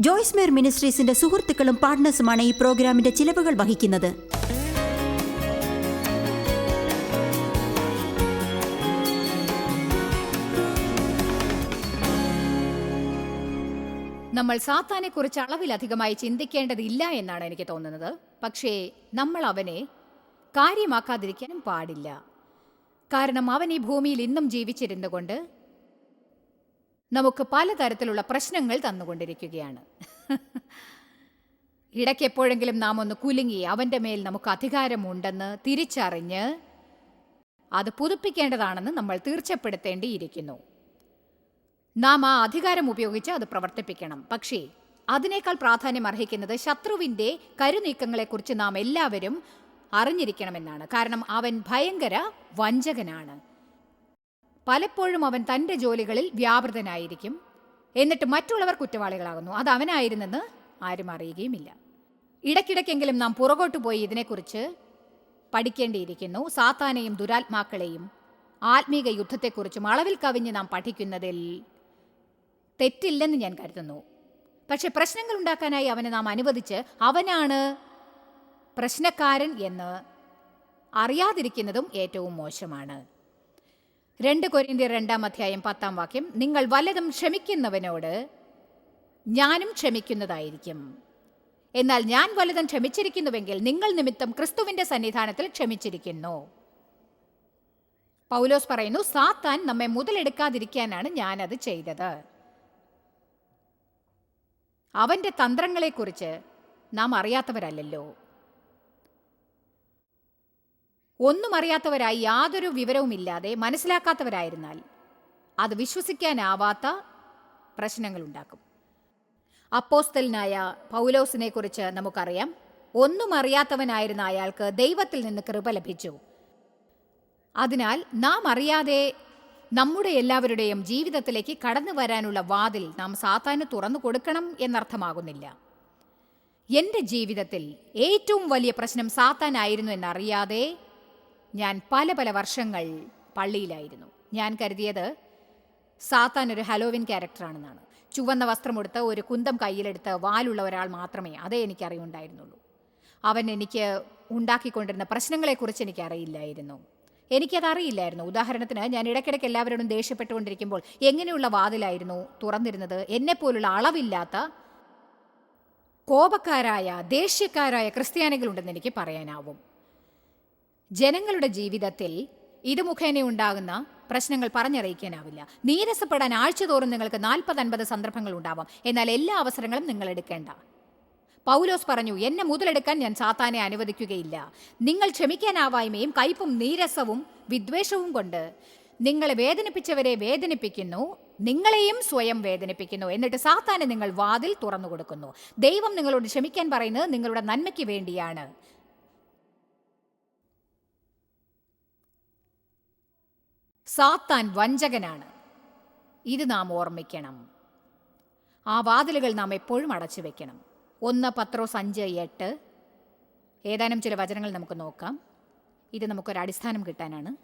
ജോയ്സ് മേർ മിനിസ്ട്രീസിന്റെ സുഹൃത്തുക്കളും പാർട്ട്നേഴ്സുമാണ് ഈ പ്രോഗ്രാമിന്റെ ചിലവുകൾ വഹിക്കുന്നത്. നമ്മൾ സാത്താനെ കുറിച്ച് അളവിലധികമായി ചിന്തിക്കേണ്ടതില്ല എന്നാണ് എനിക്ക് തോന്നുന്നത്. പക്ഷേ നമ്മൾ അവനെ കാര്യമാക്കാതിരിക്കാനും പാടില്ല. കാരണം അവൻ ഈ ഭൂമിയിൽ ഇന്നും ജീവിച്ചിരുന്നുകൊണ്ട് നമുക്ക് പലതരത്തിലുള്ള പ്രശ്നങ്ങൾ തന്നുകൊണ്ടിരിക്കുകയാണ്. ഇടയ്ക്ക് എപ്പോഴെങ്കിലും നാം ഒന്ന് കുലുങ്ങി അവന്റെ മേൽ നമുക്ക് അധികാരമുണ്ടെന്ന് തിരിച്ചറിഞ്ഞ് അത് പുതുപ്പിക്കേണ്ടതാണെന്ന് നമ്മൾ തീർച്ചപ്പെടുത്തേണ്ടിയിരിക്കുന്നു. നാം ആ അധികാരം ഉപയോഗിച്ച് അത് പ്രവർത്തിപ്പിക്കണം. പക്ഷേ അതിനേക്കാൾ പ്രാധാന്യം അർഹിക്കുന്നത് ശത്രുവിന്റെ കരുനീക്കങ്ങളെക്കുറിച്ച് നാം എല്ലാവരും അറിഞ്ഞിരിക്കണമെന്നാണ്. കാരണം അവൻ ഭയങ്കര വഞ്ചകനാണ്. പലപ്പോഴും അവൻ തന്റെ ജോലികളിൽ വ്യാപൃതനായിരിക്കും. എന്നിട്ട് മറ്റുള്ളവർ കുറ്റവാളികളാകുന്നു. അത് അവനായിരുന്നെന്ന് ആരും അറിയുകയുമില്ല. ഇടയ്ക്കിടയ്ക്കെങ്കിലും നാം പുറകോട്ട് പോയി ഇതിനെക്കുറിച്ച് പഠിക്കേണ്ടിയിരിക്കുന്നു. സാത്താനെയും ദുരാത്മാക്കളെയും ആത്മീക യുദ്ധത്തെക്കുറിച്ചും അളവിൽ കവിഞ്ഞ് നാം പഠിക്കുന്നതിൽ തെറ്റില്ലെന്ന് ഞാൻ കരുതുന്നു. പക്ഷെ പ്രശ്നങ്ങൾ ഉണ്ടാക്കാനായി അവനെ നാം അനുവദിച്ച് അവനാണ് പ്രശ്നക്കാരൻ എന്ന് അറിയാതിരിക്കുന്നതും ഏറ്റവും മോശമാണ്. രണ്ട് കൊരിന്തി രണ്ടാം അധ്യായം പത്താം വാക്യം. നിങ്ങൾ വല്ലതും ക്ഷമിക്കുന്നവനോട് ഞാനും ക്ഷമിക്കുന്നതായിരിക്കും. എന്നാൽ ഞാൻ വല്ലതും ക്ഷമിച്ചിരിക്കുന്നുവെങ്കിൽ നിങ്ങൾ നിമിത്തം ക്രിസ്തുവിന്റെ സന്നിധാനത്തിൽ ക്ഷമിച്ചിരിക്കുന്നു. പൗലോസ് പറയുന്നു സാത്താൻ നമ്മെ മുതലെടുക്കാതിരിക്കാനാണ് ഞാനത് ചെയ്തത്. അവന്റെ തന്ത്രങ്ങളെക്കുറിച്ച് നാം അറിയാത്തവരല്ലല്ലോ. ഒന്നും അറിയാത്തവരായി യാതൊരു വിവരവുമില്ലാതെ മനസ്സിലാക്കാത്തവരായിരുന്നാൽ അത് വിശ്വസിക്കാനാവാത്ത പ്രശ്നങ്ങളുണ്ടാക്കും. അപ്പോസ്തലിനായ പൗലോസിനെ കുറിച്ച് നമുക്കറിയാം. ഒന്നും അറിയാത്തവനായിരുന്ന അയാൾക്ക് ദൈവത്തിൽ നിന്ന് കൃപ ലഭിച്ചു. അതിനാൽ നാം അറിയാതെ നമ്മുടെ എല്ലാവരുടെയും ജീവിതത്തിലേക്ക് കടന്നു വരാനുള്ള വാതിൽ നാം സാത്താന് തുറന്നു കൊടുക്കണം എന്നർത്ഥമാകുന്നില്ല. എന്റെ ജീവിതത്തിൽ ഏറ്റവും വലിയ പ്രശ്നം സാത്താനായിരുന്നു എന്നറിയാതെ ഞാൻ പല പല വർഷങ്ങൾ പള്ളിയിലായിരുന്നു. ഞാൻ കരുതിയത് സാത്താൻ ഒരു ഹലോവിൻ ക്യാരക്ടറാണെന്നാണ് ചുവന്ന വസ്ത്രമെടുത്ത് ഒരു കുന്തം കയ്യിലെടുത്ത് വാലുള്ള ഒരാൾ മാത്രമേ അതേ എനിക്കറിയുണ്ടായിരുന്നുള്ളൂ അവൻ എനിക്ക് ഉണ്ടാക്കിക്കൊണ്ടിരുന്ന പ്രശ്നങ്ങളെക്കുറിച്ച് എനിക്ക് അറിയില്ലായിരുന്നു എനിക്കത് അറിയില്ലായിരുന്നു ഉദാഹരണത്തിന് ഞാൻ ഇടയ്ക്കിടയ്ക്ക് എല്ലാവരോടും ദേഷ്യപ്പെട്ടുകൊണ്ടിരിക്കുമ്പോൾ എങ്ങനെയുള്ള വാതിലായിരുന്നു തുറന്നിരുന്നത്? എന്നെപ്പോലുള്ള അളവില്ലാത്ത കോപക്കാരായ ദേഷ്യക്കാരായ ക്രിസ്ത്യാനികളുണ്ടെന്ന് എനിക്ക് പറയാനാവും. ജനങ്ങളുടെ ജീവിതത്തിൽ ഇത് മുഖേന ഉണ്ടാകുന്ന പ്രശ്നങ്ങൾ പറഞ്ഞറിയിക്കാനാവില്ല. നീരസപ്പെടാൻ ആഴ്ചതോറും നിങ്ങൾക്ക് നാൽപ്പത് അൻപത് സന്ദർഭങ്ങൾ ഉണ്ടാവാം. എന്നാൽ എല്ലാ അവസരങ്ങളും നിങ്ങൾ എടുക്കേണ്ട. പൗലോസ് പറഞ്ഞു എന്നെ മുതലെടുക്കാൻ ഞാൻ സാത്താനെ അനുവദിക്കുകയില്ല. നിങ്ങൾ ക്ഷമിക്കാനാവായ്മയും കയ്പും നീരസവും വിദ്വേഷവും കൊണ്ട് നിങ്ങളെ വേദനിപ്പിച്ചവരെ വേദനിപ്പിക്കുന്നു. നിങ്ങളെയും സ്വയം വേദനിപ്പിക്കുന്നു. എന്നിട്ട് സാത്താനെ നിങ്ങൾ വാതിൽ തുറന്നു കൊടുക്കുന്നു ദൈവം നിങ്ങളോട് ക്ഷമിക്കാൻ പറയുന്നത് നിങ്ങളുടെ നന്മയ്ക്ക് വേണ്ടിയാണ്. സാത്താൻ വഞ്ചകനാണ്. ഇത് നാം ഓർമ്മിക്കണം. ആ വാതിലുകൾ നാം എപ്പോഴും അടച്ചു വെക്കണം. ഒന്ന് പത്രോസ് അഞ്ച് എട്ട്. ഏതാനും ചില വചനങ്ങൾ നമുക്ക് നോക്കാം. ഇത് നമുക്കൊരു അടിസ്ഥാനം കിട്ടാനാണ്.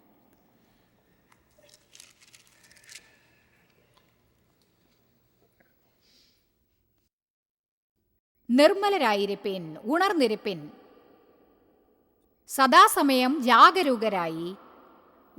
നിർമ്മലരായിരിപ്പിൻ ഉണർന്നിരിപ്പിൻ. സദാസമയം ജാഗരൂകരായി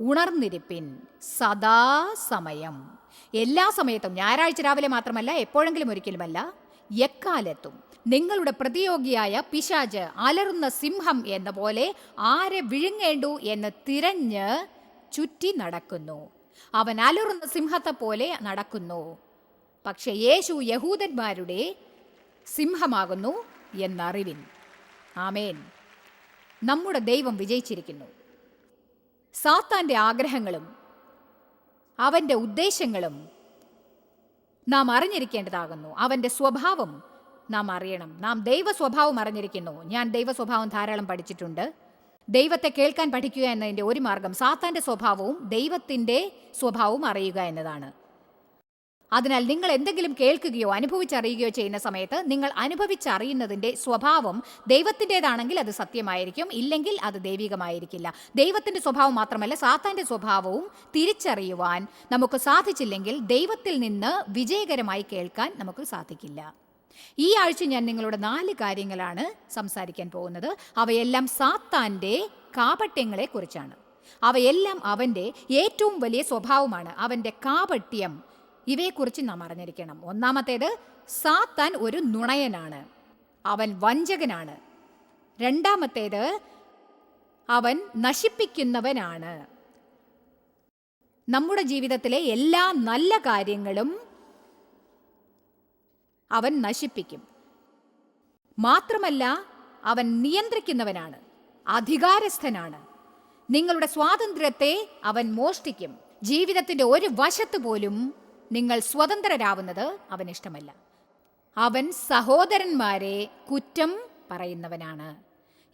ഉണർന്നിരിപ്പിൻ സദാ സമയം. എല്ലാ സമയത്തും ഞായറാഴ്ച രാവിലെ മാത്രമല്ല എപ്പോഴെങ്കിലും ഒരിക്കലുമല്ല എക്കാലത്തും നിങ്ങളുടെ പ്രതിയോഗിയായ പിശാജ് അലറുന്ന സിംഹം എന്ന പോലെ ആരെ വിഴുങ്ങേണ്ടു എന്ന് തിരഞ്ഞ് ചുറ്റി നടക്കുന്നു. അവൻ അലറുന്ന സിംഹത്തെ പോലെ നടക്കുന്നു. പക്ഷെ യേശു യഹൂദന്മാരുടെ സിംഹമാകുന്നു എന്നറിവിൻ. ആമേൻ. നമ്മുടെ ദൈവം വിജയിച്ചിരിക്കുന്നു. സാത്താന്റെ ആഗ്രഹങ്ങളും അവന്റെ ഉദ്ദേശങ്ങളും നാം അറിഞ്ഞിരിക്കേണ്ടതാകുന്നു. അവന്റെ സ്വഭാവം നാം അറിയണം. നാം ദൈവ സ്വഭാവം അറിഞ്ഞിരിക്കുന്നു. ഞാൻ ദൈവ സ്വഭാവം ധാരാളം പഠിച്ചിട്ടുണ്ട്. ദൈവത്തെ കേൾക്കാൻ പഠിക്കുക എന്നതിന്റെ ഒരു മാർഗം സാത്താന്റെ സ്വഭാവവും ദൈവത്തിന്റെ സ്വഭാവവും അറിയുക എന്നതാണ്. അതിനാൽ നിങ്ങൾ എന്തെങ്കിലും കേൾക്കുകയോ അനുഭവിച്ചറിയുകയോ ചെയ്യുന്ന സമയത്ത് നിങ്ങൾ അനുഭവിച്ചറിയുന്നതിന്റെ സ്വഭാവം ദൈവത്തിന്റെതാണെങ്കിൽ അത് സത്യമായിരിക്കും. ഇല്ലെങ്കിൽ അത് ദൈവികമായിരിക്കില്ല. ദൈവത്തിന്റെ സ്വഭാവം മാത്രമല്ല സാത്താന്റെ സ്വഭാവവും തിരിച്ചറിയുവാൻ നമുക്ക് സാധിച്ചില്ലെങ്കിൽ ദൈവത്തിൽ നിന്ന് വിജയകരമായി കേൾക്കാൻ നമുക്ക് സാധിക്കില്ല. ഈ ആഴ്ച ഞാൻ നിങ്ങളുടെ നാല് കാര്യങ്ങളാണ് സംസാരിക്കാൻ പോകുന്നത്. അവയെല്ലാം സാത്താന്റെ കാപട്യങ്ങളെക്കുറിച്ചാണ്. അവയെല്ലാം അവന്റെ ഏറ്റവും വലിയ സ്വഭാവമാണ്. അവന്റെ കാപട്യം ഇവയെക്കുറിച്ച് നാം അറിഞ്ഞിരിക്കണം. ഒന്നാമത്തേത് സാത്താൻ ഒരു നുണയനാണ്. അവൻ വഞ്ചകനാണ്. രണ്ടാമത്തേത് അവൻ നശിപ്പിക്കുന്നവനാണ്. നമ്മുടെ ജീവിതത്തിലെ എല്ലാ നല്ല കാര്യങ്ങളും അവൻ നശിപ്പിക്കും. മാത്രമല്ല അവൻ നിയന്ത്രിക്കുന്നവനാണ്. അധികാരസ്ഥനാണ്. നിങ്ങളുടെ സ്വാതന്ത്ര്യത്തെ അവൻ മോഷ്ടിക്കും. ജീവിതത്തിന്റെ ഒരു വശത്ത് പോലും നിങ്ങൾ സ്വതന്ത്രരാവുന്നത് അവനിഷ്ടമല്ല. അവൻ സഹോദരന്മാരെ കുറ്റം പറയുന്നവനാണ്.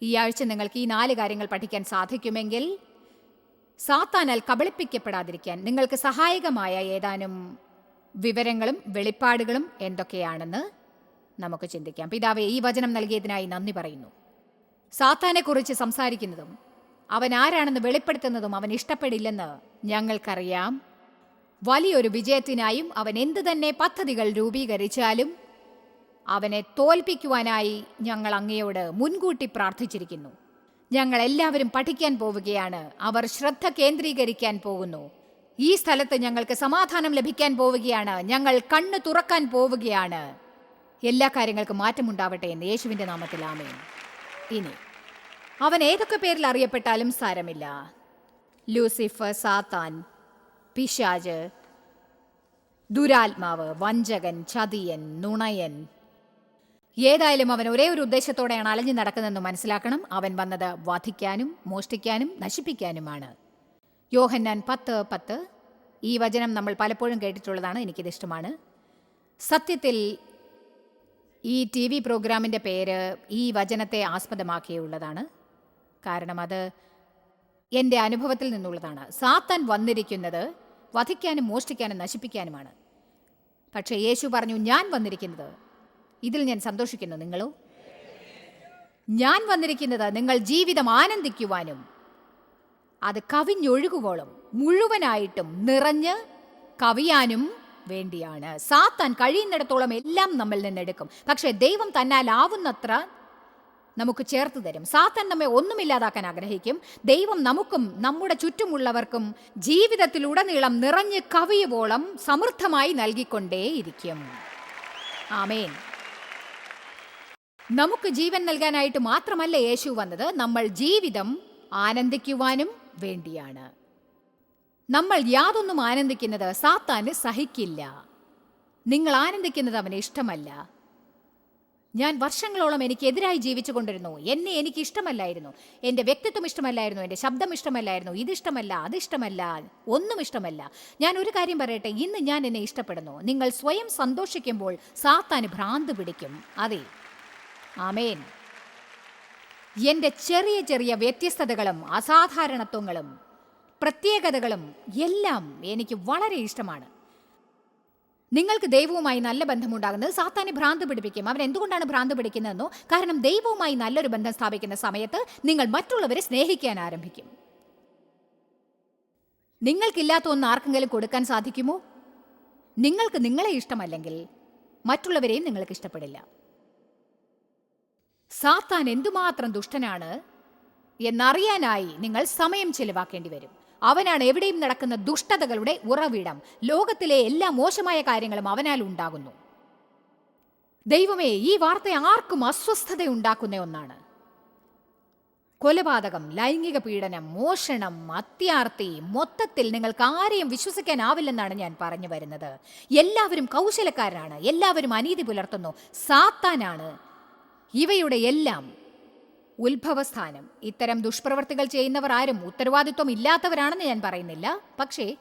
ഈ ആഴ്ച നിങ്ങൾക്ക് ഈ നാല് കാര്യങ്ങൾ പഠിക്കാൻ സാധിക്കുമെങ്കിൽ സാത്താനാൽ കബളിപ്പിക്കപ്പെടാതിരിക്കാൻ നിങ്ങൾക്ക് സഹായകമായ ഏതാനും വിവരങ്ങളും വെളിപ്പാടുകളും എന്തൊക്കെയാണെന്ന് നമുക്ക് ചിന്തിക്കാം. പിതാവെ ഈ വചനം നൽകിയതിനായി നന്ദി പറയുന്നു. സാത്താനെക്കുറിച്ച് സംസാരിക്കുന്നതും അവൻ ആരാണെന്ന് വെളിപ്പെടുത്തുന്നതും അവൻ ഇഷ്ടപ്പെടില്ലെന്ന് ഞങ്ങൾക്കറിയാം. വലിയൊരു വിജയത്തിനായും അവൻ എന്തു തന്നെ പദ്ധതികൾ രൂപീകരിച്ചാലും അവനെ തോൽപ്പിക്കുവാനായി ഞങ്ങൾ അങ്ങയോട് മുൻകൂട്ടി പ്രാർത്ഥിച്ചിരിക്കുന്നു. ഞങ്ങൾ എല്ലാവരും പഠിക്കാൻ പോവുകയാണ്. അവർ ശ്രദ്ധ കേന്ദ്രീകരിക്കാൻ പോകുന്നു. ഈ സ്ഥലത്ത് ഞങ്ങൾക്ക് സമാധാനം ലഭിക്കാൻ പോവുകയാണ്. ഞങ്ങൾ കണ്ണു തുറക്കാൻ പോവുകയാണ്. എല്ലാ കാര്യങ്ങൾക്കും മാറ്റമുണ്ടാവട്ടെ എന്ന് യേശുവിന്റെ നാമത്തിൽ ആമേൻ. ഇനി അവൻ ഏതൊക്കെ പേരിൽ അറിയപ്പെട്ടാലും സാരമില്ല. ലൂസിഫർ സാത്താൻ പിശാജ്. ദുരാത്മാവ് വഞ്ചകൻ ചതിയൻ നുണയൻ. ഏതായാലും അവൻ ഒരേ ഒരു ഉദ്ദേശത്തോടെയാണ് അലഞ്ഞു നടക്കുന്നതെന്ന് മനസ്സിലാക്കണം. അവൻ വന്നത് വധിക്കാനും മോഷ്ടിക്കാനും നശിപ്പിക്കാനുമാണ്. യോഹന്നാൻ പത്ത് പത്ത്. ഈ വചനം നമ്മൾ പലപ്പോഴും കേട്ടിട്ടുള്ളതാണ് എനിക്കിത് ഇഷ്ടമാണ് സത്യത്തിൽ ഈ ടി വി പ്രോഗ്രാമിന്റെ പേര് ഈ വചനത്തെ ആസ്പദമാക്കിയുള്ളതാണ്. കാരണം അത് എന്റെ അനുഭവത്തിൽ നിന്നുള്ളതാണ്. സാത്താൻ വന്നിരിക്കുന്നത് വധിക്കാനും മോഷ്ടിക്കാനും നശിപ്പിക്കാനുമാണ്. പക്ഷേ യേശു പറഞ്ഞു ഞാൻ വന്നിരിക്കുന്നത് ഇതിൽ ഞാൻ സന്തോഷിക്കുന്നു. നിങ്ങളോ? ഞാൻ വന്നിരിക്കുന്നത് നിങ്ങൾ ജീവിതം ആനന്ദിക്കുവാനും അത് കവിഞ്ഞൊഴുകുവോളം മുഴുവനായിട്ടും നിറഞ്ഞ് കവിയാനും വേണ്ടിയാണ്. സാത്താൻ കഴിയുന്നിടത്തോളം എല്ലാം നമ്മിൽ നിന്നെടുക്കും. പക്ഷേ ദൈവം തന്നാൽ ആവുന്നത്ര നമുക്ക് ചേർത്ത് തരും. സാത്തൻ നമ്മെ ഒന്നുമില്ലാതാക്കാൻ ആഗ്രഹിക്കും. ദൈവം നമുക്കും നമ്മുടെ ചുറ്റുമുള്ളവർക്കും ജീവിതത്തിലുടനീളം നിറഞ്ഞ് കവിയുവോളം സമൃദ്ധമായി നൽകിക്കൊണ്ടേയിരിക്കും. ആമേൻ. നമുക്ക് ജീവൻ നൽകാനായിട്ട് മാത്രമല്ല യേശു വന്നത്. നമ്മൾ ജീവിതം ആനന്ദിക്കുവാനും വേണ്ടിയാണ്. നമ്മൾ യാതൊന്നും ആനന്ദിക്കുന്നത് സാത്താന് സഹിക്കില്ല. നിങ്ങൾ ആനന്ദിക്കുന്നത് അവന് ഇഷ്ടമല്ല. ഞാൻ വർഷങ്ങളോളം എനിക്ക് എതിരായി ജീവിച്ചു കൊണ്ടിരുന്നു എന്നെ എനിക്ക് ഇഷ്ടമല്ലായിരുന്നു എന്റെ വ്യക്തിത്വം ഇഷ്ടമല്ലായിരുന്നു. എന്റെ ശബ്ദം ഇഷ്ടമല്ലായിരുന്നു. ഇതിഷ്ടമല്ല അതിഷ്ടമല്ല ഒന്നും ഇഷ്ടമല്ല. ഞാൻ ഒരു കാര്യം പറയട്ടെ ഇന്ന് ഞാൻ എന്നെ ഇഷ്ടപ്പെടുന്നു. നിങ്ങൾ സ്വയം സന്തോഷിക്കുമ്പോൾ സാത്താൻ ഭ്രാന്ത് പിടിക്കും. അതെ. ആമേൻ. എന്റെ ചെറിയ ചെറിയ വ്യത്യസ്തതകളും അസാധാരണത്വങ്ങളും പ്രത്യേകതകളും എല്ലാം എനിക്ക് വളരെ ഇഷ്ടമാണ്. നിങ്ങൾക്ക് ദൈവവുമായി നല്ല ബന്ധമുണ്ടാകുന്നത് സാത്താനെ ഭ്രാന്ത് പിടിപ്പിക്കും. അവൻ എന്തുകൊണ്ടാണ് ഭ്രാന്ത് പിടിക്കുന്നതെന്നോ? കാരണം ദൈവവുമായി നല്ലൊരു ബന്ധം സ്ഥാപിക്കുന്ന സമയത്ത് നിങ്ങൾ മറ്റുള്ളവരെ സ്നേഹിക്കാൻ ആരംഭിക്കും. നിങ്ങൾക്കില്ലാത്ത ഒന്ന് ആർക്കെങ്കിലും കൊടുക്കാൻ സാധിക്കുമോ? നിങ്ങൾക്ക് നിങ്ങളെ ഇഷ്ടമല്ലെങ്കിൽ മറ്റുള്ളവരെയും നിങ്ങൾക്ക് ഇഷ്ടപ്പെടില്ല. സാത്താൻ എന്തുമാത്രം ദുഷ്ടനാണ് എന്നറിയാനായി നിങ്ങൾ സമയം ചെലവാക്കേണ്ടി വരും. അവനാണ് എവിടെയും നടക്കുന്ന ദുഷ്ടതകളുടെ ഉറവിടം. ലോകത്തിലെ എല്ലാ മോശമായ കാര്യങ്ങളും അവനാൽ ഉണ്ടാകുന്നു. ദൈവമേ ഈ വാർത്ത ആർക്കും അസ്വസ്ഥത ഉണ്ടാക്കുന്ന ഒന്നാണ്. കൊലപാതകം ലൈംഗിക പീഡനം മോഷണം അത്യാർത്തി മൊത്തത്തിൽ നിങ്ങൾക്ക് ആരെയും വിശ്വസിക്കാനാവില്ലെന്നാണ് ഞാൻ പറഞ്ഞു വരുന്നത്. എല്ലാവരും കൗശലക്കാരനാണ്. എല്ലാവരും അനീതി പുലർത്തുന്നു. സാത്താനാണ്. ഇവയുടെ എല്ലാം ഉത്ഭവസ്ഥാനം. ഇത്തരം ദുഷ്പ്രവർത്തികൾ ചെയ്യുന്നവർ ആരും ഉത്തരവാദിത്വം ഇല്ലാത്തവരാണെന്ന് ഞാൻ പറയുന്നില്ല. പക്ഷേ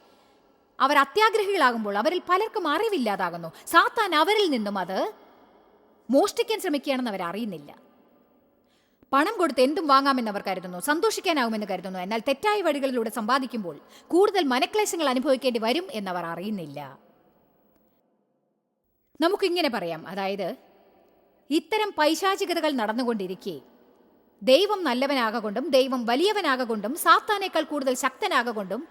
അവർ അത്യാഗ്രഹികളാകുമ്പോൾ അവരിൽ പലർക്കും അറിവില്ലാതാകുന്നു. സാത്താൻ അവരിൽ നിന്നും അത് മോഷ്ടിക്കാൻ ശ്രമിക്കുകയാണെന്ന് അവർ അറിയുന്നില്ല. പണം കൊടുത്ത് എന്തും വാങ്ങാമെന്ന് അവർ കരുതുന്നു. സന്തോഷിക്കാനാവുമെന്ന് കരുതുന്നു. എന്നാൽ തെറ്റായ വഴികളിലൂടെ സമ്പാദിക്കുമ്പോൾ കൂടുതൽ മനക്ലേശങ്ങൾ അനുഭവിക്കേണ്ടി വരും എന്നവർ അറിയുന്നില്ല. നമുക്കിങ്ങനെ പറയാം. അതായത് ഇത്തരം പൈശാചികതകൾ നടന്നുകൊണ്ടിരിക്കെ ദൈവം നല്ലവനാകൊണ്ടും ദൈവം വലിയവനാകൊണ്ടും സാത്താനേക്കാൾ കൂടുതൽ ശക്തനാകൊണ്ടും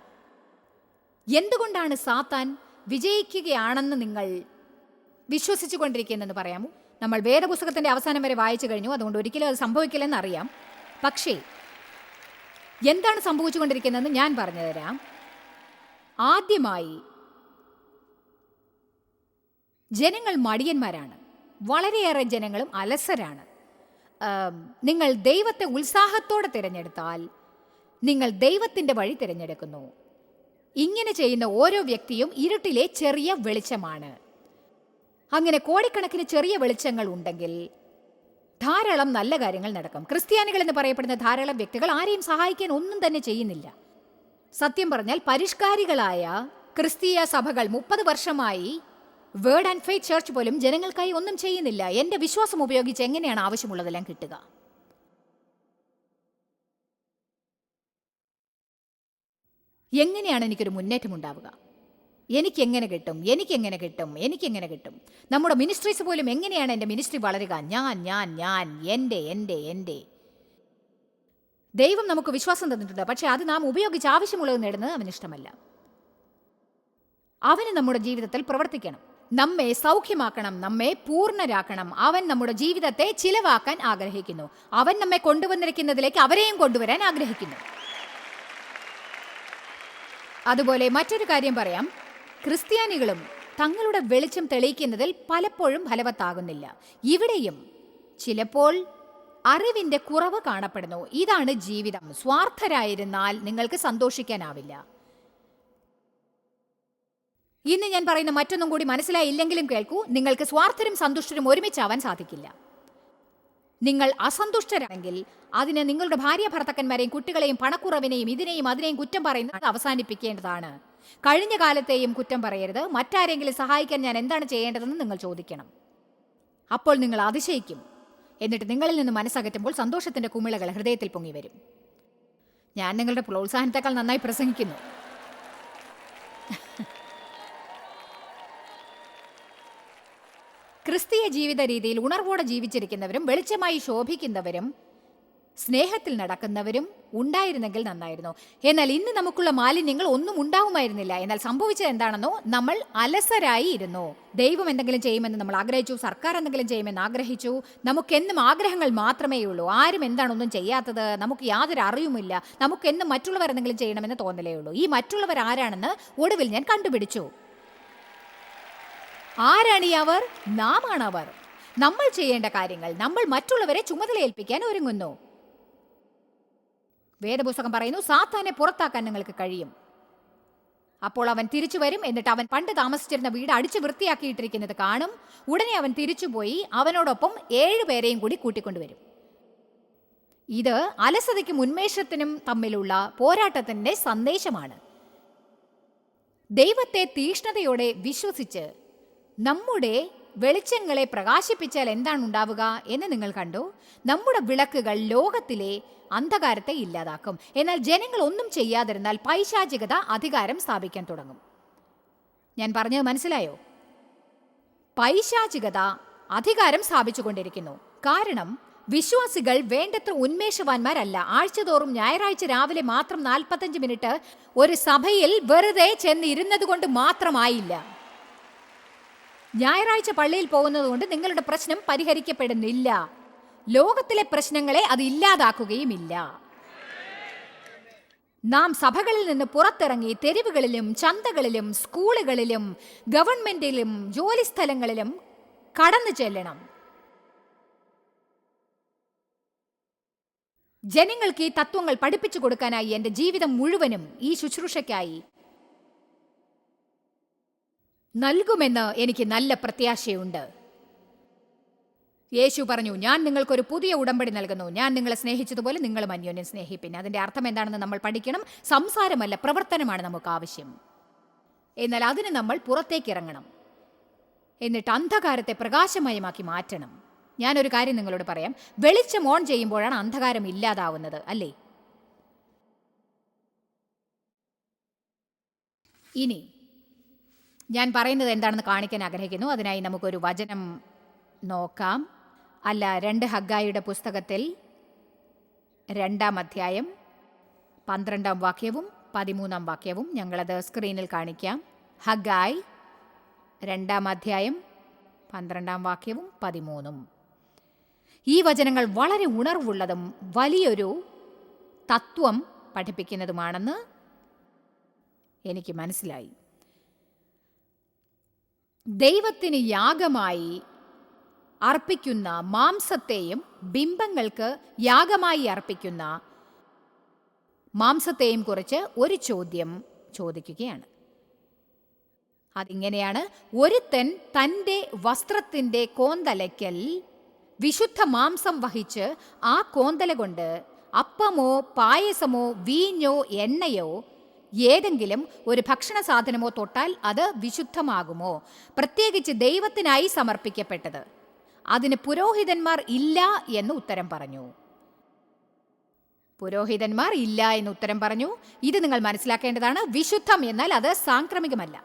എന്തുകൊണ്ടാണ് സാത്താൻ വിജയിക്കുകയാണെന്ന് നിങ്ങൾ വിശ്വസിച്ചു കൊണ്ടിരിക്കുന്നതെന്ന് പറയാമോ? നമ്മൾ വേദപുസ്തകത്തിന്റെ അവസാനം വരെ വായിച്ചു കഴിഞ്ഞു അതുകൊണ്ട് ഒരിക്കലും അത് സംഭവിക്കില്ലെന്ന് അറിയാം. പക്ഷേ എന്താണ് സംഭവിച്ചുകൊണ്ടിരിക്കുന്നതെന്ന് ഞാൻ പറഞ്ഞു തരാം. ആദ്യമായി ജനങ്ങൾ മടിയന്മാരാണ്. വളരെയേറെ ജനങ്ങളും അലസരാണ്. നിങ്ങൾ ദൈവത്തെ ഉത്സാഹത്തോടെ തിരഞ്ഞെടുത്താൽ നിങ്ങൾ ദൈവത്തിന്റെ വഴി തിരഞ്ഞെടുക്കുന്നു. ഇങ്ങനെ ചെയ്യുന്ന ഓരോ വ്യക്തിയും ഇരുട്ടിലെ ചെറിയ വെളിച്ചമാണ്. അങ്ങനെ കോടിക്കണക്കിന് ചെറിയ വെളിച്ചങ്ങൾ ഉണ്ടെങ്കിൽ ധാരാളം നല്ല കാര്യങ്ങൾ നടക്കും. ക്രിസ്ത്യാനികൾ എന്ന് പറയപ്പെടുന്ന ധാരാളം വ്യക്തികൾ ആരെയും സഹായിക്കാൻ ഒന്നും തന്നെ ചെയ്യുന്നില്ല. സത്യം പറഞ്ഞാൽ പരിഷ്കാരികളായ ക്രിസ്തീയ സഭകൾ മുപ്പത് വർഷമായി വേർഡ് ആൻഡ് ഫെയ്ത്ത് ചർച്ച് പോലും ജനങ്ങൾക്കായി ഒന്നും ചെയ്യുന്നില്ല. എന്റെ വിശ്വാസം ഉപയോഗിച്ച് എങ്ങനെയാണ് ആവശ്യമുള്ളതെല്ലാം കിട്ടുക? എങ്ങനെയാണ് എനിക്കൊരു മുന്നേറ്റം ഉണ്ടാവുക? എനിക്കെങ്ങനെ കിട്ടും? എനിക്കെങ്ങനെ കിട്ടും? എനിക്കെങ്ങനെ കിട്ടും? നമ്മുടെ മിനിസ്ട്രീസ് പോലും എങ്ങനെയാണ് എന്റെ മിനിസ്ട്രി വളരുക? ഞാൻ ഞാൻ ഞാൻ എന്റെ എന്റെ എന്റെ ദൈവം നമുക്ക് വിശ്വാസം തന്നിട്ടുണ്ട്. പക്ഷേ അത് നാം ഉപയോഗിച്ച് ആവശ്യമുള്ളത് നേടുന്നത് അവന് ഇഷ്ടമല്ല അവന് നമ്മുടെ ജീവിതത്തിൽ പ്രവർത്തിക്കണം. നമ്മെ സൗഖ്യമാക്കണം നമ്മെ പൂർണരാക്കണം. അവൻ നമ്മുടെ ജീവിതത്തെ ചിലവാക്കാൻ ആഗ്രഹിക്കുന്നു. അവൻ നമ്മെ കൊണ്ടുവന്നിരിക്കുന്നതിലേക്ക് അവരെയും കൊണ്ടുവരാൻ ആഗ്രഹിക്കുന്നു. അതുപോലെ മറ്റൊരു കാര്യം പറയാം. ക്രിസ്ത്യാനികളും തങ്ങളുടെ വെളിച്ചം തെളിയിക്കുന്നതിൽ പലപ്പോഴും ഫലവത്താകുന്നില്ല. ഇവിടെയും ചിലപ്പോൾ അറിവിന്റെ കുറവ് കാണപ്പെടുന്നു. ഇതാണ് ജീവിതം. സ്വാർത്ഥരായിരുന്നാൽ നിങ്ങൾക്ക് സന്തോഷിക്കാനാവില്ല. ഇന്ന് ഞാൻ പറയുന്ന മറ്റൊന്നും കൂടി മനസ്സിലായില്ലെങ്കിലും കേൾക്കൂ. നിങ്ങൾക്ക് സ്വാർത്ഥരും സന്തുഷ്ടരും ഒരുമിച്ചാവാൻ സാധിക്കില്ല. നിങ്ങൾ അസന്തുഷ്ടരാണെങ്കിൽ അതിന് നിങ്ങളുടെ ഭാര്യ ഭർത്തക്കന്മാരെയും കുട്ടികളെയും പണക്കുറവിനെയും ഇതിനെയും അതിനെയും കുറ്റം പറയുന്നത് അവസാനിപ്പിക്കേണ്ടതാണ്. കഴിഞ്ഞ കാലത്തെയും കുറ്റം പറയരുത്. മറ്റാരെങ്കിലും സഹായിക്കാൻ ഞാൻ എന്താണ് ചെയ്യേണ്ടതെന്ന് നിങ്ങൾ ചോദിക്കണം. അപ്പോൾ നിങ്ങൾ അതിശയിക്കും. എന്നിട്ട് നിങ്ങളിൽ നിന്ന് മനസ്സകറ്റുമ്പോൾ സന്തോഷത്തിന്റെ കുമിളകൾ ഹൃദയത്തിൽ പൊങ്ങി വരും. ഞാൻ നിങ്ങളുടെ പ്രോത്സാഹനത്തെക്കാൾ നന്നായി പ്രസംഗിക്കുന്നു. ക്രിസ്തീയ ജീവിത രീതിയിൽ ഉണർവോടെ ജീവിച്ചിരിക്കുന്നവരും വെളിച്ചമായി ശോഭിക്കുന്നവരും സ്നേഹത്തിൽ നടക്കുന്നവരും ഉണ്ടായിരുന്നെങ്കിൽ നന്നായിരുന്നു. എന്നാൽ ഇന്ന് നമുക്കുള്ള മാലിന്യങ്ങൾ ഒന്നും ഉണ്ടാവുമായിരുന്നില്ല. എന്നാൽ സംഭവിച്ചത് എന്താണെന്നോ നമ്മൾ അലസരായി ഇരുന്നു ദൈവം എന്തെങ്കിലും ചെയ്യുമെന്ന് നമ്മൾ ആഗ്രഹിച്ചു സർക്കാർ എന്തെങ്കിലും ചെയ്യുമെന്ന് ആഗ്രഹിച്ചു നമുക്കെന്നും ആഗ്രഹങ്ങൾ മാത്രമേ ഉള്ളൂ. ആരും എന്താണൊന്നും ചെയ്യാത്തത്? നമുക്ക് യാതൊരു അറിയുമില്ല നമുക്കെന്നും മറ്റുള്ളവർ എന്തെങ്കിലും ചെയ്യണമെന്ന് തോന്നലേ ഉള്ളൂ. ഈ മറ്റുള്ളവർ ആരാണെന്ന് ഒടുവിൽ ഞാൻ കണ്ടുപിടിച്ചു. ആരാണ് ഈ അവർ? അവർ. നമ്മൾ ചെയ്യേണ്ട കാര്യങ്ങൾ നമ്മൾ മറ്റുള്ളവരെ ചുമതലയേൽപ്പിക്കാൻ ഒരുങ്ങുന്നു. വേദപുസ്തകം പറയുന്നു സാത്താനെ പുറത്താക്കാൻ നിങ്ങൾക്ക് കഴിയും. അപ്പോൾ അവൻ തിരിച്ചു വരും എന്നിട്ട് അവൻ പണ്ട് താമസിച്ചിരുന്ന വീട് അടിച്ചു വൃത്തിയാക്കിയിട്ടിരിക്കുന്നത് കാണും. ഉടനെ അവൻ തിരിച്ചുപോയി അവനോടൊപ്പം ഏഴുപേരെയും കൂടി കൂട്ടിക്കൊണ്ടുവരും ഇത് അലസതയ്ക്കും ഉന്മേഷത്തിനും തമ്മിലുള്ള പോരാട്ടത്തിന്റെ സന്ദേശമാണ്. ദൈവത്തെ തീഷ്ണതയോടെ വിശ്വസിച്ച് നമ്മുടെ വെളിച്ചങ്ങളെ പ്രകാശിപ്പിച്ചാൽ എന്താണ് ഉണ്ടാവുക എന്ന് നിങ്ങൾ കണ്ടു. നമ്മുടെ വിളക്കുകൾ ലോകത്തിലെ അന്ധകാരത്തെ ഇല്ലാതാക്കും. എന്നാൽ ജനങ്ങൾ ഒന്നും ചെയ്യാതിരുന്നാൽ പൈശാചികത അധികാരം സ്ഥാപിക്കാൻ തുടങ്ങും. ഞാൻ പറഞ്ഞത് മനസ്സിലായോ? പൈശാചികത അധികാരം സ്ഥാപിച്ചുകൊണ്ടിരിക്കുന്നു. കാരണം വിശ്വാസികൾ വേണ്ടത്ര ഉന്മേഷവാന്മാരല്ല. ആഴ്ചതോറും ഞായറാഴ്ച രാവിലെ മാത്രം നാൽപ്പത്തഞ്ച് മിനിറ്റ് ഒരു സഭയിൽ വെറുതെ ചെന്നിരുന്നത് കൊണ്ട് മാത്രമായില്ല. ഞായറാഴ്ച പള്ളിയിൽ പോകുന്നത് കൊണ്ട് നിങ്ങളുടെ പ്രശ്നം പരിഹരിക്കപ്പെടുന്നില്ല. ലോകത്തിലെ പ്രശ്നങ്ങളെ അത് ഇല്ലാതാക്കുകയുമില്ല. നാം സഭകളിൽ നിന്ന് പുറത്തിറങ്ങി തെരുവുകളിലും ചന്തകളിലും സ്കൂളുകളിലും ഗവൺമെന്റിലും ജോലിസ്ഥലങ്ങളിലും കടന്നു ചെല്ലണം. ജനങ്ങൾക്ക് ഈ തത്വങ്ങൾ പഠിപ്പിച്ചു കൊടുക്കാനായി എന്റെ ജീവിതം മുഴുവനും ഈ ശുശ്രൂഷയ്ക്കായി നൽകുമെന്ന് എനിക്ക് നല്ല പ്രത്യാശയുണ്ട്. യേശു പറഞ്ഞു ഞാൻ നിങ്ങൾക്കൊരു പുതിയ ഉടമ്പടി നൽകുന്നു. ഞാൻ നിങ്ങളെ സ്നേഹിച്ചതുപോലെ നിങ്ങളും അന്യോന്യം സ്നേഹിപ്പിൻ. അതിന്റെ അർത്ഥം എന്താണെന്ന് നമ്മൾ പഠിക്കണം. സംസാരമല്ല പ്രവർത്തനമാണ് നമുക്ക് ആവശ്യം. എന്നാൽ അതിന് നമ്മൾ പുറത്തേക്ക് ഇറങ്ങണം. എന്നിട്ട് അന്ധകാരത്തെ പ്രകാശമയമാക്കി മാറ്റണം. ഞാനൊരു കാര്യം നിങ്ങളോട് പറയാം. വെളിച്ചം ഓൺ ചെയ്യുമ്പോഴാണ് അന്ധകാരം ഇല്ലാതാവുന്നത് അല്ലേ? ഇനി ഞാൻ പറയുന്നത് എന്താണെന്ന് കാണിക്കാൻ ആഗ്രഹിക്കുന്നു. അതിനായി നമുക്കൊരു വചനം നോക്കാം. അല്ല രണ്ട് ഹഗ്ഗായിയുടെ പുസ്തകത്തിൽ രണ്ടാം അധ്യായം പന്ത്രണ്ടാം വാക്യവും പതിമൂന്നാം വാക്യവും ഞങ്ങളത് സ്ക്രീനിൽ കാണിക്കാം. ഹഗായ് രണ്ടാം അധ്യായം പന്ത്രണ്ടാം വാക്യവും പതിമൂന്നും. ഈ വചനങ്ങൾ വളരെ ഉണർവുള്ളതും വലിയൊരു തത്വം പഠിപ്പിക്കുന്നതുമാണെന്ന് എനിക്ക് മനസ്സിലായി. ദൈവത്തിന് യാഗമായി അർപ്പിക്കുന്ന മാംസത്തെയും ബിംബങ്ങൾക്ക് യാഗമായി അർപ്പിക്കുന്ന മാംസത്തെയും കുറിച്ച് ഒരു ചോദ്യം ചോദിക്കുകയാണ്. അതിങ്ങനെയാണ് ഒരുത്തൻ തന്റെ വസ്ത്രത്തിന്റെ കോന്തലയ്ക്കൽ വിശുദ്ധ മാംസം വഹിച്ച് ആ കോന്തല കൊണ്ട് അപ്പമോ പായസമോ വീഞ്ഞോ എണ്ണയോ ഏതെങ്കിലും ഒരു ഭക്ഷണ സാധനമോ തൊട്ടാൽ അത് വിശുദ്ധമാകുമോ? പ്രത്യേകിച്ച് ദൈവത്തിനായി സമർപ്പിക്കപ്പെട്ടത്. അതിന് പുരോഹിതന്മാർ ഇല്ല എന്ന് ഉത്തരം പറഞ്ഞു. പുരോഹിതന്മാർ ഇല്ല എന്ന് ഉത്തരം പറഞ്ഞു. ഇത് നിങ്ങൾ മനസ്സിലാക്കേണ്ടതാണ്. വിശുദ്ധം എന്നാൽ അത് സാംക്രമികമല്ല.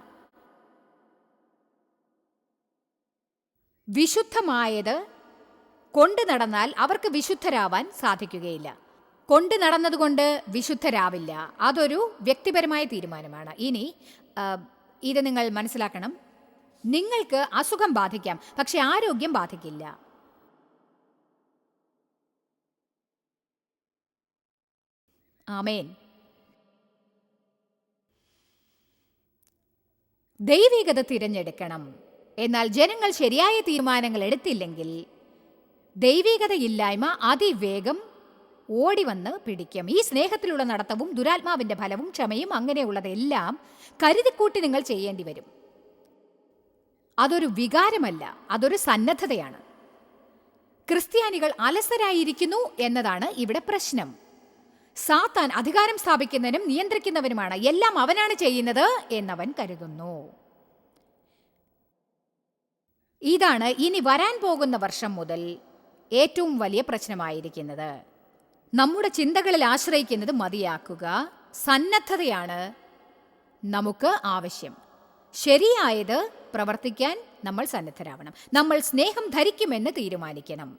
വിശുദ്ധമായത് കൊണ്ടു നടന്നാൽ അവർക്ക് വിശുദ്ധരാവാൻ സാധിക്കുകയില്ല. കൊണ്ടു നടന്നതുകൊണ്ട് വിശുദ്ധരാവില്ല. അതൊരു വ്യക്തിപരമായ തീരുമാനമാണ്. ഇനി ഇത് നിങ്ങൾ മനസ്സിലാക്കണം. നിങ്ങൾക്ക് അസുഖം ബാധിക്കാം പക്ഷെ ആരോഗ്യം ബാധിക്കില്ല. ആമേൻ. ദൈവികത തിരഞ്ഞെടുക്കണം. എന്നാൽ ജനങ്ങൾ ശരിയായ തീരുമാനങ്ങൾ എടുത്തില്ലെങ്കിൽ ദൈവികതയില്ലായ്മ അതിവേഗം ഓടിവന്ന് പിടിക്കും. ഈ സ്നേഹത്തിലുള്ള നടത്തവും ദുരാത്മാവിന്റെ ഫലവും ക്ഷമയും അങ്ങനെയുള്ളതെല്ലാം കരുതിക്കൂട്ടി നിങ്ങൾ ചെയ്യേണ്ടി വരും. അതൊരു വികാരമല്ല അതൊരു സന്നദ്ധതയാണ്. ക്രിസ്ത്യാനികൾ അലസരായിരിക്കുന്നു എന്നതാണ് ഇവിടെ പ്രശ്നം. സാത്താൻ അധികാരം സ്ഥാപിക്കുന്നതിനും നിയന്ത്രിക്കുന്നവനുമാണ്. എല്ലാം അവനാണ് ചെയ്യുന്നത് എന്നവൻ കരുതുന്നു. ഇതാണ് ഇനി വരാൻ പോകുന്ന വർഷം മുതൽ ഏറ്റവും വലിയ പ്രശ്നമായിരിക്കുന്നത്. നമ്മുടെ ചിന്തകളിൽ ആശ്രയിക്കുന്നത് മതിയാക്കുക. സന്നദ്ധതയാണ് നമുക്ക് ആവശ്യം. ശരിയായത് പ്രവർത്തിക്കാൻ നമ്മൾ സന്നദ്ധരാവണം. നമ്മൾ സ്നേഹം ധരിക്കുമെന്ന് തീരുമാനിക്കണം.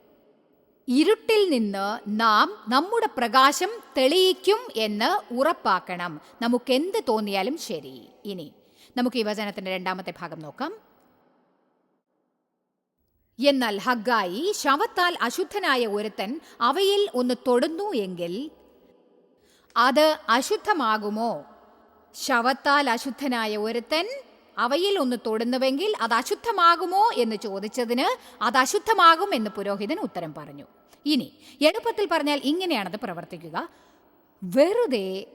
ഇരുട്ടിൽ നിന്ന് നാം നമ്മുടെ പ്രകാശം തെളിയിക്കും എന്ന് ഉറപ്പാക്കണം. നമുക്കെന്ത് തോന്നിയാലും ശരി. ഇനി നമുക്ക് ഈ രണ്ടാമത്തെ ഭാഗം നോക്കാം. എന്നാൽ ഹഗ്ഗായി ശവത്താൽ അശുദ്ധനായ ഒരുത്തൻ അവയിൽ ഒന്ന് തൊടുന്നു എങ്കിൽ അത് അശുദ്ധമാകുമോ? ശവത്താൽ അശുദ്ധനായ ഒരുത്തൻ അവയിൽ ഒന്ന് തൊടുന്നുവെങ്കിൽ അത് അശുദ്ധമാകുമോ എന്ന് ചോദിച്ചതിന് അത് അശുദ്ധമാകും എന്ന് പുരോഹിതൻ ഉത്തരം പറഞ്ഞു. ഇനി എളുപ്പത്തിൽ പറഞ്ഞാൽ ഇങ്ങനെയാണത് പ്രവർത്തിക്കുക. വെറുതെ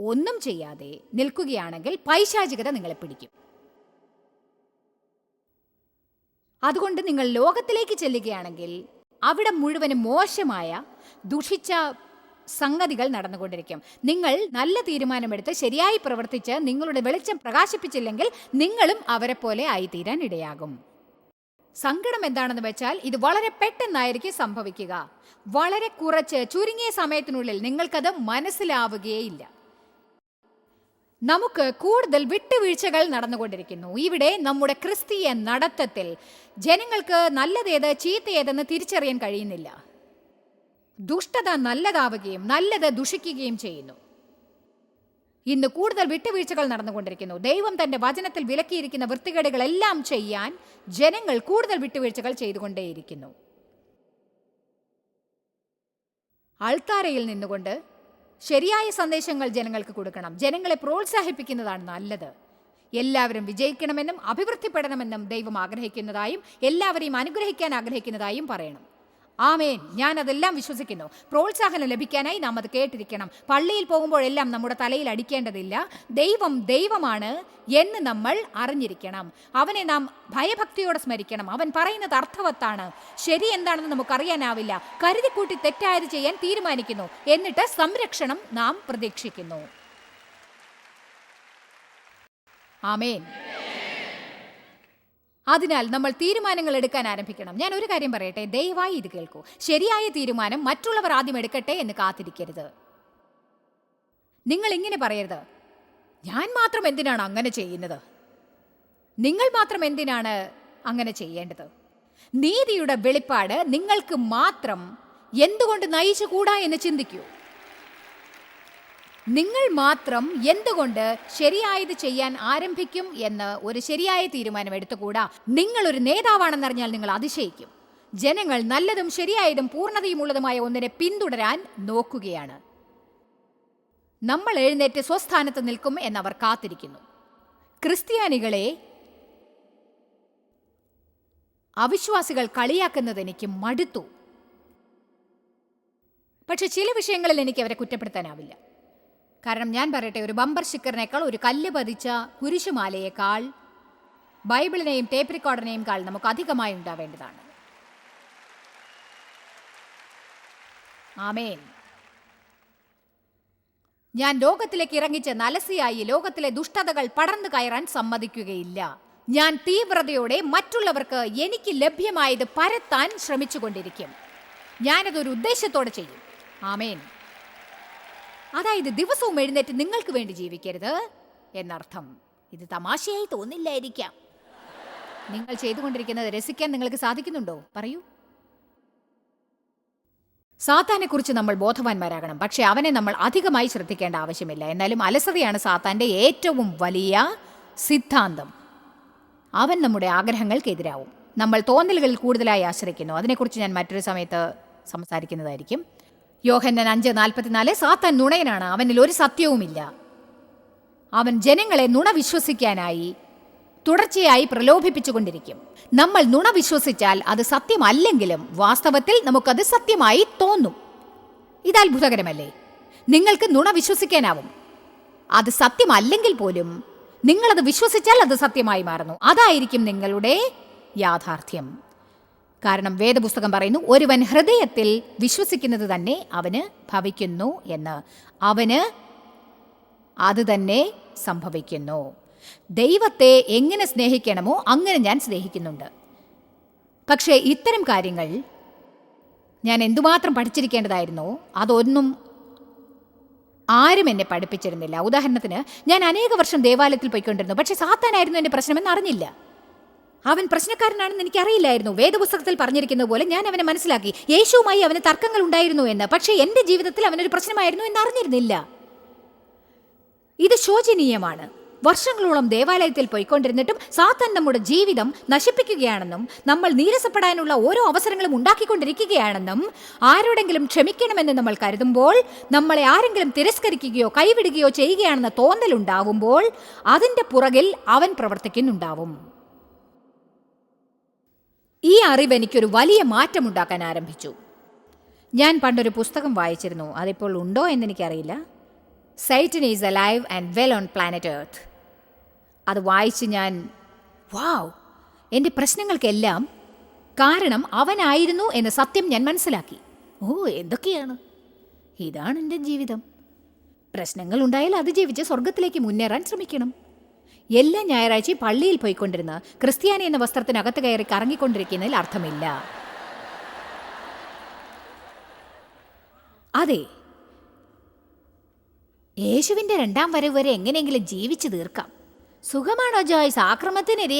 ഒന്നും ചെയ്യാതെ നിൽക്കുകയാണെങ്കിൽ പൈശാചികത നിങ്ങളെ പിടിക്കും. അതുകൊണ്ട് നിങ്ങൾ ലോകത്തിലേക്ക് ചെല്ലുകയാണെങ്കിൽ അവിടെ മുഴുവനും മോശമായ ദുഷിച്ച സംഗതികൾ നടന്നുകൊണ്ടിരിക്കും. നിങ്ങൾ നല്ല തീരുമാനമെടുത്ത് ശരിയായി പ്രവർത്തിച്ച് നിങ്ങളുടെ വെളിച്ചം പ്രകാശിപ്പിച്ചില്ലെങ്കിൽ നിങ്ങളും അവരെ പോലെ ആയിത്തീരാൻ ഇടയാകും. സങ്കടം എന്താണെന്ന് വെച്ചാൽ ഇത് വളരെ പെട്ടെന്നായിരിക്കും സംഭവിക്കുക. വളരെ കുറച്ച് ചുരുങ്ങിയ സമയത്തിനുള്ളിൽ നിങ്ങൾക്കത് മനസ്സിലാവുകയില്ല നമുക്ക് കൂടുതൽ വിട്ടുവീഴ്ചകൾ നടന്നുകൊണ്ടിരിക്കുന്നു. ഇവിടെ നമ്മുടെ ക്രിസ്തീയ നടത്തത്തിൽ ജനങ്ങൾക്ക് നല്ലതേത് ചീത്തയേതെന്ന് തിരിച്ചറിയാൻ കഴിയുന്നില്ല. ദുഷ്ടത നല്ലതാവുകയും നല്ലത് ദുഷിക്കുകയും ചെയ്യുന്നു. ഇന്ന് കൂടുതൽ വിട്ടുവീഴ്ചകൾ നടന്നുകൊണ്ടിരിക്കുന്നു. ദൈവം തന്റെ വചനത്തിൽ വിലക്കിയിരിക്കുന്ന വൃത്തികേടുകളെല്ലാം ചെയ്യാൻ ജനങ്ങൾ കൂടുതൽ വിട്ടുവീഴ്ചകൾ ചെയ്തുകൊണ്ടേയിരിക്കുന്നു. അൾത്താരയിൽ നിന്നുകൊണ്ട് ശരിയായ സന്ദേശങ്ങൾ ജനങ്ങൾക്ക് കൊടുക്കണം. ജനങ്ങളെ പ്രോത്സാഹിപ്പിക്കുന്നതാണ് നല്ലത്. എല്ലാവരും വിജയിക്കണമെന്നും അഭിവൃദ്ധിപ്പെടണമെന്നും ദൈവം ആഗ്രഹിക്കുന്നതായും എല്ലാവരെയും അനുഗ്രഹിക്കാൻ ആഗ്രഹിക്കുന്നതായും പറയണം. ആമേൻ. ഞാൻ അതെല്ലാം വിശ്വസിക്കുന്നു. പ്രോത്സാഹനം ലഭിക്കാനായി നാം അത് കേട്ടിരിക്കണം. പള്ളിയിൽ പോകുമ്പോഴെല്ലാം നമ്മുടെ തലയിൽ അടിക്കേണ്ടതില്ല. ദൈവം ദൈവമാണ് എന്ന് നമ്മൾ അറിഞ്ഞിരിക്കണം. അവനെ നാം ഭയഭക്തിയോടെ സ്മരിക്കണം. അവൻ പറയുന്നത് അർത്ഥവത്താണ്. ശരി എന്താണെന്ന് നമുക്കറിയാനാവില്ല. കരുതിക്കൂട്ടി തെറ്റായത് ചെയ്യാൻ തീരുമാനിക്കുന്നു. എന്നിട്ട് സംരക്ഷണം നാം പ്രതീക്ഷിക്കുന്നു. ആമേൻ. അതിനാൽ നമ്മൾ തീരുമാനങ്ങൾ എടുക്കാൻ ആരംഭിക്കണം. ഞാൻ ഒരു കാര്യം പറയട്ടെ ദയവായി ഇത് കേൾക്കൂ. ശരിയായ തീരുമാനം മറ്റുള്ളവർ ആദ്യം എടുക്കട്ടെ എന്ന് കാത്തിരിക്കരുത്. നിങ്ങൾ ഇങ്ങനെ പറയരുത്. ഞാൻ മാത്രം എന്തിനാണ് അങ്ങനെ ചെയ്യുന്നത്? നിങ്ങൾ മാത്രം എന്തിനാണ് അങ്ങനെ ചെയ്യേണ്ടത്? നീതിയുടെ വെളിപ്പാട് നിങ്ങൾക്ക് മാത്രം എന്തുകൊണ്ട് നയിച്ചുകൂടാ എന്ന് ചിന്തിക്കൂ. നിങ്ങൾ മാത്രം എന്തുകൊണ്ട് ശരിയായത് ചെയ്യാൻ ആരംഭിക്കും എന്ന് ഒരു ശരിയായ തീരുമാനം എടുത്തുകൂടാ? നിങ്ങൾ ഒരു നേതാവാണെന്നറിഞ്ഞാൽ നിങ്ങൾ അതിശയിക്കും. ജനങ്ങൾ നല്ലതും ശരിയായതും പൂർണതയുമുള്ളതുമായ ഒന്നിനെ പിന്തുടരാൻ നോക്കുകയാണ്. നമ്മൾ എഴുന്നേറ്റ് സ്വസ്ഥാനത്ത് നിൽക്കും എന്നവർ കാത്തിരിക്കുന്നു. ക്രിസ്ത്യാനികളെ അവിശ്വാസികൾ കളിയാക്കുന്നത് എനിക്ക് മടുത്തു. പക്ഷെ ചില വിഷയങ്ങളിൽ എനിക്ക് അവരെ കുറ്റപ്പെടുത്താനാവില്ല. കാരണം ഞാൻ പറയട്ടെ ഒരു ബമ്പർ സ്റ്റിക്കറിനേക്കാൾ ഒരു കല്ല് പതിച്ച കുരിശുമാലയേക്കാൾ ബൈബിളിനെയും ടേപ്പ് റെക്കോർഡിനെയും കാൾ നമുക്ക് അധികമായി ഉണ്ടാവേണ്ടതാണ്. ആമേൻ. ഞാൻ ലോകത്തിലേക്ക് ഇറങ്ങിച്ച് നലസിയായി ലോകത്തിലെ ദുഷ്ടതകൾ പടർന്നു കയറാൻ സമ്മതിക്കുകയില്ല. ഞാൻ തീവ്രതയോടെ മറ്റുള്ളവർക്ക് എനിക്ക് ലഭ്യമായത് പരത്താൻ ശ്രമിച്ചുകൊണ്ടിരിക്കും. ഞാനതൊരു ഉദ്ദേശത്തോടെ ചെയ്യും. ആമേൻ. അതായത് ദിവസവും എഴുന്നേറ്റ് നിങ്ങൾക്ക് വേണ്ടി ജീവിക്കരുത് എന്നർത്ഥം. ഇത് തമാശയായി തോന്നില്ലായിരിക്കാം. നിങ്ങൾ ചെയ്തുകൊണ്ടിരിക്കുന്നത് രസിക്കാൻ നിങ്ങൾക്ക് സാധിക്കുന്നുണ്ടോ? പറയൂ. സാത്താനെ കുറിച്ച് നമ്മൾ ബോധവാന്മാരാകണം. പക്ഷേ അവനെ നമ്മൾ അധികമായി ശ്രദ്ധിക്കേണ്ട ആവശ്യമില്ല. എന്നാലും അലസതയാണ് സാത്താന്റെ ഏറ്റവും വലിയ സിദ്ധാന്തം. അവൻ നമ്മുടെ ആഗ്രഹങ്ങൾക്കെതിരാവും. നമ്മൾ തോന്നലുകളിൽ കൂടുതലായി ആശ്രയിക്കുന്നു. അതിനെക്കുറിച്ച് ഞാൻ മറ്റൊരു സമയത്ത് സംസാരിക്കുന്നതായിരിക്കും. യോഹന്നൻ അഞ്ച് നാൽപ്പത്തിനാല് സാത്താൻ നുണയനാണ്. അവനിൽ ഒരു സത്യവുമില്ല. അവൻ ജനങ്ങളെ നുണ വിശ്വസിക്കാനായി തുടർച്ചയായി പ്രലോഭിപ്പിച്ചുകൊണ്ടിരിക്കും. നമ്മൾ നുണ വിശ്വസിച്ചാൽ അത് സത്യമല്ലെങ്കിലും വാസ്തവത്തിൽ നമുക്കത് സത്യമായി തോന്നും. ഇത് അത്ഭുതകരമല്ലേ? നിങ്ങൾക്ക് നുണ വിശ്വസിക്കാനാവും. അത് സത്യമല്ലെങ്കിൽ പോലും നിങ്ങളത് വിശ്വസിച്ചാൽ അത് സത്യമായി മാറുന്നു. അതായിരിക്കും നിങ്ങളുടെ യാഥാർത്ഥ്യം. കാരണം വേദപുസ്തകം പറയുന്നു ഒരുവൻ ഹൃദയത്തിൽ വിശ്വസിക്കുന്നത് തന്നെ അവന് ഭവിക്കുന്നു എന്ന്. അവന് അത് തന്നെ സംഭവിക്കുന്നു. ദൈവത്തെ എങ്ങനെ സ്നേഹിക്കണമോ അങ്ങനെ ഞാൻ സ്നേഹിക്കുന്നുണ്ട്. പക്ഷേ ഇത്തരം കാര്യങ്ങൾ ഞാൻ എന്തുമാത്രം പഠിച്ചിരിക്കേണ്ടതായിരുന്നു അതൊന്നും ആരും എന്നെ പഠിപ്പിച്ചിരുന്നില്ല. ഉദാഹരണത്തിന് ഞാൻ അനേക വർഷം ദേവാലയത്തിൽ പോയിക്കൊണ്ടിരുന്നു പക്ഷേ സാത്താനായിരുന്നു എന്റെ പ്രശ്നമെന്ന് അറിഞ്ഞില്ല അവൻ പ്രശ്നക്കാരനാണെന്ന് എനിക്കറിയില്ലായിരുന്നു. വേദപുസ്തകത്തിൽ പറഞ്ഞിരിക്കുന്ന പോലെ ഞാൻ അവനെ മനസ്സിലാക്കി. യേശുവുമായി അവന് തർക്കങ്ങൾ ഉണ്ടായിരുന്നു എന്ന്. പക്ഷേ എന്റെ ജീവിതത്തിൽ അവനൊരു പ്രശ്നമായിരുന്നു എന്ന് അറിഞ്ഞിരുന്നില്ല ഇത് ശോചനീയമാണ്. വർഷങ്ങളോളം ദേവാലയത്തിൽ പോയിക്കൊണ്ടിരുന്നിട്ടും സാത്താൻ നമ്മുടെ ജീവിതം നശിപ്പിക്കുകയാണെന്നും നമ്മൾ നീരസപ്പെടാനുള്ള ഓരോ അവസരങ്ങളും ഉണ്ടാക്കിക്കൊണ്ടിരിക്കുകയാണെന്നും ആരോടെങ്കിലും ക്ഷമിക്കണമെന്ന് നമ്മൾ കരുതുമ്പോൾ നമ്മളെ ആരെങ്കിലും തിരസ്കരിക്കുകയോ കൈവിടുകയോ ചെയ്യുകയാണെന്ന തോന്നലുണ്ടാവുമ്പോൾ അതിന്റെ പുറകിൽ അവൻ പ്രവർത്തിക്കുന്നുണ്ടാവും. ഈ അറിവ് എനിക്കൊരു വലിയ മാറ്റമുണ്ടാക്കാൻ ആരംഭിച്ചു. ഞാൻ പണ്ടൊരു പുസ്തകം വായിച്ചിരുന്നു. അതിപ്പോൾ ഉണ്ടോ എന്നെനിക്കറിയില്ല. Satan is alive and well on planet earth അത് വായിച്ച് ഞാൻ വാവ് എന്റെ പ്രശ്നങ്ങൾക്കെല്ലാം കാരണം അവനായിരുന്നു എന്ന സത്യം ഞാൻ മനസ്സിലാക്കി. ഓ എന്തൊക്കെയാണ്? ഇതാണ് എന്റെ ജീവിതം. പ്രശ്നങ്ങൾ ഉണ്ടായാൽ അതിജീവിച്ച് സ്വർഗത്തിലേക്ക് മുന്നേറാൻ ശ്രമിക്കണം. എല്ലാ ഞായറാഴ്ചയും പള്ളിയിൽ പോയിക്കൊണ്ടിരുന്ന ക്രിസ്ത്യാനി എന്ന വസ്ത്രത്തിനകത്ത് കയറി കറങ്ങിക്കൊണ്ടിരിക്കുന്നതിൽ അർത്ഥമില്ല. അതെ. യേശുവിന്റെ രണ്ടാം വരവ് വരെ എങ്ങനെയെങ്കിലും ജീവിച്ചു തീർക്കാം. സുഖമാണോ ജോയ്സ്? ആക്രമത്തിന്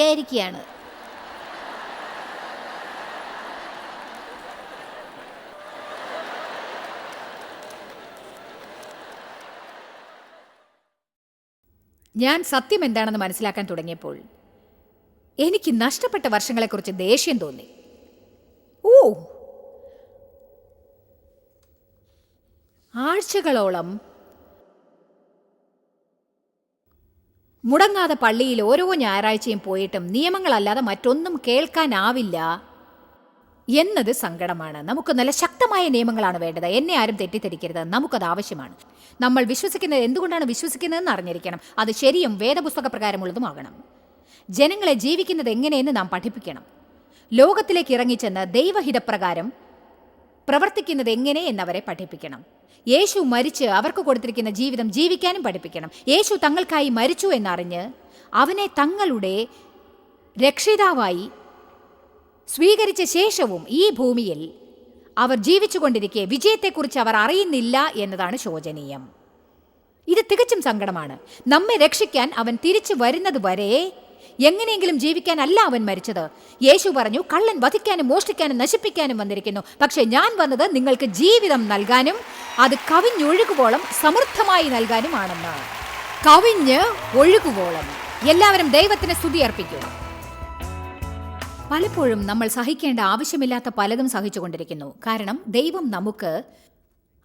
ഞാൻ സത്യം എന്താണെന്ന് മനസ്സിലാക്കാൻ തുടങ്ങിയപ്പോൾ എനിക്ക് നഷ്ടപ്പെട്ട വർഷങ്ങളെക്കുറിച്ച് ദേഷ്യം തോന്നി. ഓ ആഴ്ചകളോളം മുടങ്ങാതെ പള്ളിയിൽ ഓരോ ഞായറാഴ്ചയും പോയിട്ടും നിയമങ്ങളല്ലാതെ മറ്റൊന്നും കേൾക്കാനാവില്ല. എന്നത് സങ്കടമാണ്. നമുക്ക് നല്ല ശക്തമായ നിയമങ്ങളാണ് വേണ്ടത്. എന്നെ ആരും തെറ്റിദ്ധരിക്കരുത്. നമുക്കത് ആവശ്യമാണ്. നമ്മൾ വിശ്വസിക്കുന്നത് എന്തുകൊണ്ടാണ് വിശ്വസിക്കുന്നതെന്ന് അറിഞ്ഞിരിക്കണം. അത് ശരിയും വേദപുസ്തക പ്രകാരമുള്ളതുമാകണം ജനങ്ങളെ ജീവിക്കുന്നത് എങ്ങനെയെന്ന് നാം പഠിപ്പിക്കണം. ലോകത്തിലേക്ക് ഇറങ്ങിച്ചെന്ന് ദൈവഹിതപ്രകാരം പ്രവർത്തിക്കുന്നത് എങ്ങനെ എന്നവരെ പഠിപ്പിക്കണം. യേശു മരിച്ച് അവർക്ക് കൊടുത്തിരിക്കുന്ന ജീവിതം ജീവിക്കാനും പഠിപ്പിക്കണം. യേശു തങ്ങൾക്കായി മരിച്ചു എന്നറിഞ്ഞ് അവനെ തങ്ങളുടെ രക്ഷിതാവായി സ്വീകരിച്ച ശേഷവും ഈ ഭൂമിയിൽ അവർ ജീവിച്ചുകൊണ്ടിരിക്കെ വിജയത്തെക്കുറിച്ച് അവർ അറിയുന്നില്ല എന്നതാണ് ശോചനീയം. ഇത് തികച്ചും സങ്കടമാണ്. നമ്മെ രക്ഷിക്കാൻ അവൻ തിരിച്ചു വരുന്നത് വരെ എങ്ങനെയെങ്കിലും ജീവിക്കാനല്ല അവൻ മരിച്ചത്. യേശു പറഞ്ഞു കള്ളൻ വധിക്കാനും മോഷ്ടിക്കാനും നശിപ്പിക്കാനും വന്നിരിക്കുന്നു. പക്ഷേ ഞാൻ വന്നത് നിങ്ങൾക്ക് ജീവിതം നൽകാനും അത് കവിഞ്ഞൊഴുകുവോളം സമൃദ്ധമായി നൽകാനുമാണെന്ന് കവിഞ്ഞ് ഒഴുകുവോളം. എല്ലാവരും ദൈവത്തിന് സ്തുതി അർപ്പിക്കൂ പലപ്പോഴും നമ്മൾ സഹിക്കേണ്ട ആവശ്യമില്ലാത്ത പലതും സഹിച്ചുകൊണ്ടിരിക്കുന്നു. കാരണം ദൈവം നമുക്ക്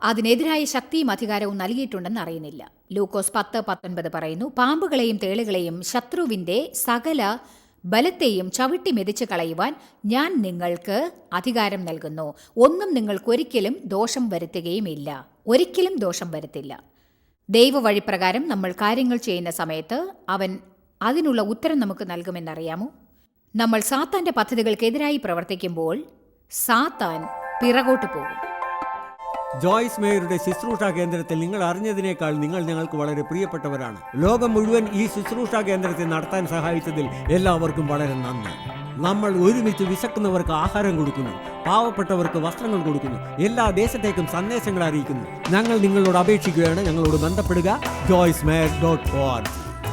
അതിനെതിരായ ശക്തിയും അധികാരവും നൽകിയിട്ടുണ്ടെന്ന് അറിയുന്നില്ല. ലൂക്കോസ് പത്ത് പത്തൊൻപത് പറയുന്നു പാമ്പുകളെയും തേളുകളെയും ശത്രുവിന്റെ സകല ബലത്തെയും ചവിട്ടി മെതിച്ച് കളയുവാൻ ഞാൻ നിങ്ങൾക്ക് അധികാരം നൽകുന്നു. ഒന്നും നിങ്ങൾക്കൊരിക്കലും ദോഷം വരുത്തുകയുമില്ല. ഒരിക്കലും ദോഷം വരുത്തില്ല. ദൈവവഴിപ്രകാരം നമ്മൾ കാര്യങ്ങൾ ചെയ്യുന്ന സമയത്ത് അവൻ അതിനുള്ള ഉത്തരം നമുക്ക് നൽകുമെന്നറിയാമോ? നമ്മൾ സാത്താന്റെ പദ്ധതികൾക്കെതിരായി പ്രവർത്തിക്കുമ്പോൾ സാത്താൻ പിറകോട്ട് പോകും. ജോയ്സ് മേയറുടെ ശുശ്രൂഷ കേന്ദ്രത്തിൽ നിങ്ങൾ അറിഞ്ഞതിനേക്കാൾ നിങ്ങൾ ഞങ്ങൾക്ക് വളരെ പ്രിയപ്പെട്ടവരാണ്. ലോകം മുഴുവൻ ഈ ശുശ്രൂഷ കേന്ദ്രത്തെ നടത്താൻ സഹായിച്ചതിൽ എല്ലാവർക്കും വളരെ നന്ദി. നമ്മൾ ഒരുമിച്ച് വിശക്കുന്നവർക്ക് ആഹാരം കൊടുക്കുന്നു പാവപ്പെട്ടവർക്ക് വസ്ത്രങ്ങൾ കൊടുക്കുന്നു എല്ലാ ദേശത്തേക്കും സന്ദേശങ്ങൾ അറിയിക്കുന്നു. ഞങ്ങൾ നിങ്ങളോട് അപേക്ഷിക്കുകയാണ് ഞങ്ങളോട് ബന്ധപ്പെടുക. Joyce mayor dot O